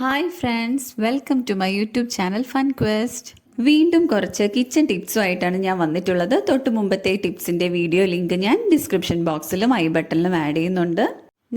Hi friends welcome to my YouTube channel fun quest വീണ്ടും കുറച്ച് kitchen ടിപ്സുമായിട്ടാണ് ഞാൻ വന്നിട്ടുള്ളത്. തൊട്ട് മുമ്പത്തെ ടിപ്സിന്റെ വീഡിയോ ലിങ്ക് ഞാൻ ഡിസ്ക്രിപ്ഷൻ ബോക്സിലും ഐ ബട്ടണിലും ആഡ് ചെയ്യുന്നുണ്ട്.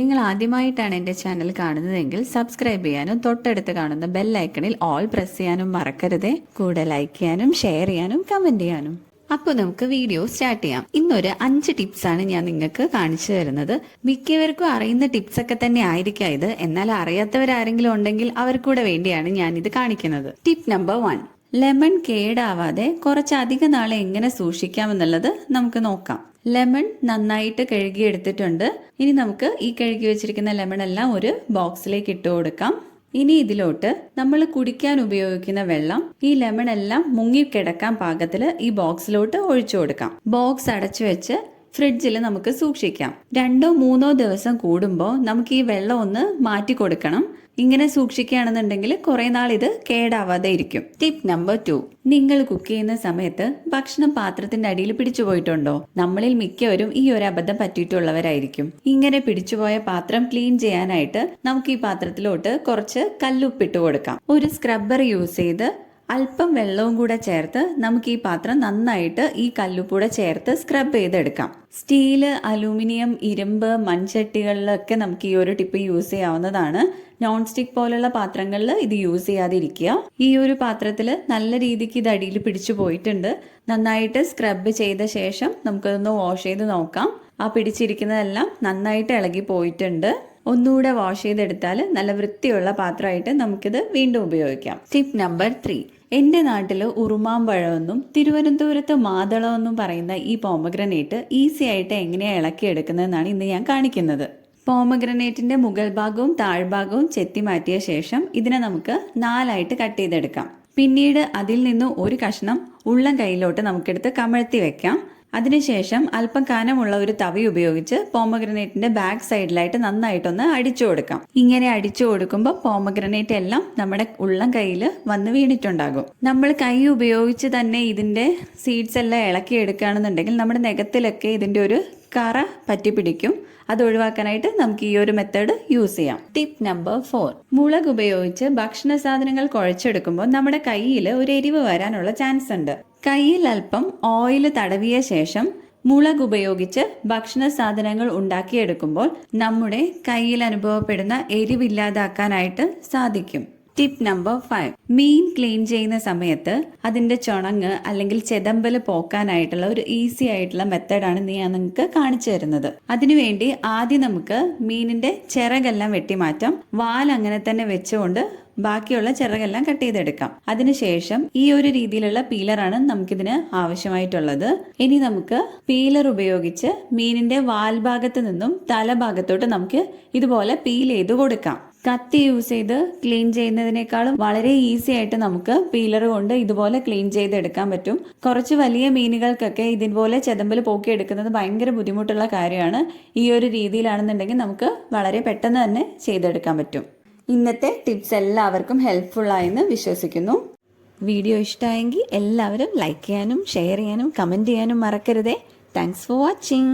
നിങ്ങൾ ആദ്യമായിട്ടാണ് എന്റെ ചാനൽ കാണുന്നതെങ്കിൽ സബ്സ്ക്രൈബ് ചെയ്യാനും തൊട്ടടുത്ത് കാണുന്ന ബെൽ ഐക്കണിൽ ഓൾ പ്രസ് ചെയ്യാനും മറക്കരുതേ. കൂടെ ലൈക്ക് ചെയ്യാനും ഷെയർ ചെയ്യാനും കമന്റ് ചെയ്യാനും. അപ്പോൾ നമുക്ക് വീഡിയോ സ്റ്റാർട്ട് ചെയ്യാം. ഇന്നൊരു അഞ്ച് ടിപ്സ് ആണ് ഞാൻ നിങ്ങൾക്ക് കാണിച്ചു തരുന്നത്. മിക്കവർക്കും അറിയുന്ന ടിപ്സ് ഒക്കെ തന്നെ ആയിരിക്കാം ഇത്. എന്നാൽ അറിയാത്തവരാരെങ്കിലും ഉണ്ടെങ്കിൽ അവർക്കൂടെ വേണ്ടിയാണ് ഞാൻ ഇത് കാണിക്കുന്നത്. ടിപ്പ് നമ്പർ വൺ ലെമൺ കേടാവാതെ കുറച്ചധിക നാളെ എങ്ങനെ സൂക്ഷിക്കാമെന്നുള്ളത് നമുക്ക് നോക്കാം. ലെമൺ നന്നായിട്ട് കഴുകിയെടുത്തിട്ടുണ്ട്. ഇനി നമുക്ക് ഈ കഴുകി വെച്ചിരിക്കുന്ന ലെമൺ എല്ലാം ഒരു ബോക്സിലേക്ക് ഇട്ട് കൊടുക്കാം. ഇനി ഇതിലോട്ട് നമ്മൾ കുടിക്കാൻ ഉപയോഗിക്കുന്ന വെള്ളം ഈ ലെമൺ എല്ലാം മുങ്ങി കിടക്കാൻ പാകത്തിൽ ഈ ബോക്സിലോട്ട് ഒഴിച്ചു കൊടുക്കാം. ബോക്സ് അടച്ചു വെച്ച് ഫ്രിഡ്ജിൽ നമുക്ക് സൂക്ഷിക്കാം. രണ്ടോ മൂന്നോ ദിവസം കൂടുമ്പോൾ നമുക്ക് ഈ വെള്ളം ഒന്ന് മാറ്റി കൊടുക്കണം. ഇങ്ങനെ സൂക്ഷിക്കുകയാണെന്നുണ്ടെങ്കിൽ കുറെ നാൾ ഇത് കേടാവാതെ ഇരിക്കും ടിപ്പ് നമ്പർ ടു നിങ്ങൾ കുക്ക് ചെയ്യുന്ന സമയത്ത് ഭക്ഷണം പാത്രത്തിന്റെ അടിയിൽ പിടിച്ചു പോയിട്ടുണ്ടോ? നമ്മളിൽ മിക്കവരും ഈ ഒരു അബദ്ധം പറ്റിയിട്ടുള്ളവരായിരിക്കും. ഇങ്ങനെ പിടിച്ചുപോയ പാത്രം ക്ലീൻ ചെയ്യാനായിട്ട് നമുക്ക് ഈ പാത്രത്തിലോട്ട് കുറച്ച് കല്ലുപ്പിട്ട് കൊടുക്കാം. ഒരു സ്ക്രബ്ബർ യൂസ് ചെയ്ത് അല്പം വെള്ളവും കൂടെ ചേർത്ത് നമുക്ക് ഈ പാത്രം നന്നായിട്ട് ഈ കല്ലുപ്പൂടെ ചേർത്ത് സ്ക്രബ് ചെയ്തെടുക്കാം. സ്റ്റീൽ അലൂമിനിയം ഇരുമ്പ് മൺചട്ടികളിലൊക്കെ നമുക്ക് ഈ ഒരു ടിപ്പ് യൂസ് ചെയ്യാവുന്നതാണ്. നോൺ സ്റ്റിക് പോലുള്ള പാത്രങ്ങളിൽ ഇത് യൂസ് ചെയ്യാതിരിക്കുക. ഈ ഒരു പാത്രത്തിൽ നല്ല രീതിക്ക് ഇത് അടിയിൽ പിടിച്ചു പോയിട്ടുണ്ട്. നന്നായിട്ട് സ്ക്രബ് ചെയ്ത ശേഷം നമുക്കതൊന്ന് വാഷ് ചെയ്ത് നോക്കാം. ആ പിടിച്ചിരിക്കുന്നതെല്ലാം നന്നായിട്ട് ഇളകി പോയിട്ടുണ്ട്. ഒന്നുകൂടെ വാഷ് ചെയ്തെടുത്താൽ നല്ല വൃത്തിയുള്ള പാത്രമായിട്ട് നമുക്കിത് വീണ്ടും ഉപയോഗിക്കാം. ടിപ്പ് നമ്പർ ത്രീ എന്റെ നാട്ടിൽ ഉറുമാമ്പഴമെന്നും തിരുവനന്തപുരത്ത് മാതളമെന്നും പറയുന്ന ഈ പോമഗ്രനേറ്റ് ഈസി ആയിട്ട് എങ്ങനെയാണ് ഇളക്കിയെടുക്കുന്നതെന്നാണ് ഇന്ന് ഞാൻ കാണിക്കുന്നത്. പോമഗ്രനേറ്റിന്റെ മുകൾ ഭാഗവും താഴ്ഭാഗവും ചെത്തി മാറ്റിയ ശേഷം ഇതിനെ നമുക്ക് നാലായിട്ട് കട്ട് ചെയ്തെടുക്കാം. പിന്നീട് അതിൽ നിന്ന് ഒരു കഷ്ണം ഉള്ളം കയ്യിലോട്ട് നമുക്കെടുത്ത് കമഴ്ത്തി വെക്കാം. അതിനുശേഷം അല്പം കനമുള്ള ഒരു തവി ഉപയോഗിച്ച് പോമഗ്രനേറ്റിന്റെ ബാക്ക് സൈഡിലായിട്ട് നന്നായിട്ടൊന്ന് അടിച്ചു കൊടുക്കാം. ഇങ്ങനെ അടിച്ചു കൊടുക്കുമ്പോൾ പോമഗ്രനേറ്റ് എല്ലാം നമ്മുടെ ഉള്ളം കയ്യിൽ വന്ന് വീണിട്ടുണ്ടാകും. നമ്മൾ കൈ ഉപയോഗിച്ച് തന്നെ ഇതിന്റെ സീഡ്സ് എല്ലാം ഇളക്കി എടുക്കുകയാണെന്നുണ്ടെങ്കിൽ നമ്മുടെ നെഗത്തിലൊക്കെ ഇതിന്റെ ഒരു കറ പറ്റി പിടിക്കും അത് ഒഴിവാക്കാനായിട്ട് നമുക്ക് ഈ ഒരു മെത്തേഡ് യൂസ് ചെയ്യാം. ടിപ്പ് നമ്പർ ഫോർ മുളക് ഉപയോഗിച്ച് ഭക്ഷണ സാധനങ്ങൾ കുഴച്ചെടുക്കുമ്പോൾ നമ്മുടെ കയ്യിൽ ഒരു എരിവ് വരാനുള്ള ചാൻസ് ഉണ്ട്. കയ്യിൽ അല്പം ഓയിൽ തടവിയ ശേഷം മുളക് ഉപയോഗിച്ച് ഭക്ഷണ സാധനങ്ങൾ ഉണ്ടാക്കിയെടുക്കുമ്പോൾ നമ്മുടെ കയ്യിൽ അനുഭവപ്പെടുന്ന എരിവില്ലാതാക്കാനായിട്ട് സാധിക്കും. ടിപ്പ് നമ്പർ ഫൈവ് മീൻ ക്ലീൻ ചെയ്യുന്ന സമയത്ത് അതിന്റെ ചുണങ്ങ് അല്ലെങ്കിൽ ചെതമ്പൽ പോക്കാനായിട്ടുള്ള ഒരു ഈസി ആയിട്ടുള്ള മെത്തേഡാണ് ഞാൻ നിങ്ങൾക്ക് കാണിച്ചു തരുന്നത്. അതിനുവേണ്ടി ആദ്യം നമുക്ക് മീനിന്റെ ചിറകെല്ലാം വെട്ടിമാറ്റാം. വാൽ അങ്ങനെ തന്നെ വെച്ചുകൊണ്ട് ബാക്കിയുള്ള ചിറകെല്ലാം കട്ട് ചെയ്തെടുക്കാം. അതിനുശേഷം ഈ ഒരു രീതിയിലുള്ള പീലറാണ് നമുക്കിതിന് ആവശ്യമായിട്ടുള്ളത്. ഇനി നമുക്ക് പീലർ ഉപയോഗിച്ച് മീനിന്റെ വാൽഭാഗത്ത് നിന്നും തലഭാഗത്തോട്ട് നമുക്ക് ഇതുപോലെ പീൽ ചെയ്ത് കൊടുക്കാം. കത്തി യൂസ് ചെയ്ത് ക്ലീൻ ചെയ്യുന്നതിനേക്കാളും വളരെ ഈസി ആയിട്ട് നമുക്ക് പീലർ കൊണ്ട് ഇതുപോലെ ക്ലീൻ ചെയ്തെടുക്കാൻ പറ്റും. കുറച്ച് വലിയ മീനുകൾക്കൊക്കെ ഇതുപോലെ ചെതമ്പിൽ പോക്കി എടുക്കുന്നത് ഭയങ്കര ബുദ്ധിമുട്ടുള്ള കാര്യമാണ്. ഈ ഒരു രീതിയിലാണെന്നുണ്ടെങ്കിൽ നമുക്ക് വളരെ പെട്ടെന്ന് തന്നെ ചെയ്തെടുക്കാൻ പറ്റും. ഇന്നത്തെ ടിപ്സ് എല്ലാവർക്കും ഹെൽപ്ഫുൾ ആയെന്ന് വിശ്വസിക്കുന്നു. വീഡിയോ ഇഷ്ടമായെങ്കിൽ എല്ലാവരും ലൈക്ക് ചെയ്യാനും ഷെയർ ചെയ്യാനും കമന്റ് ചെയ്യാനും മറക്കരുതേ. Thanks for watching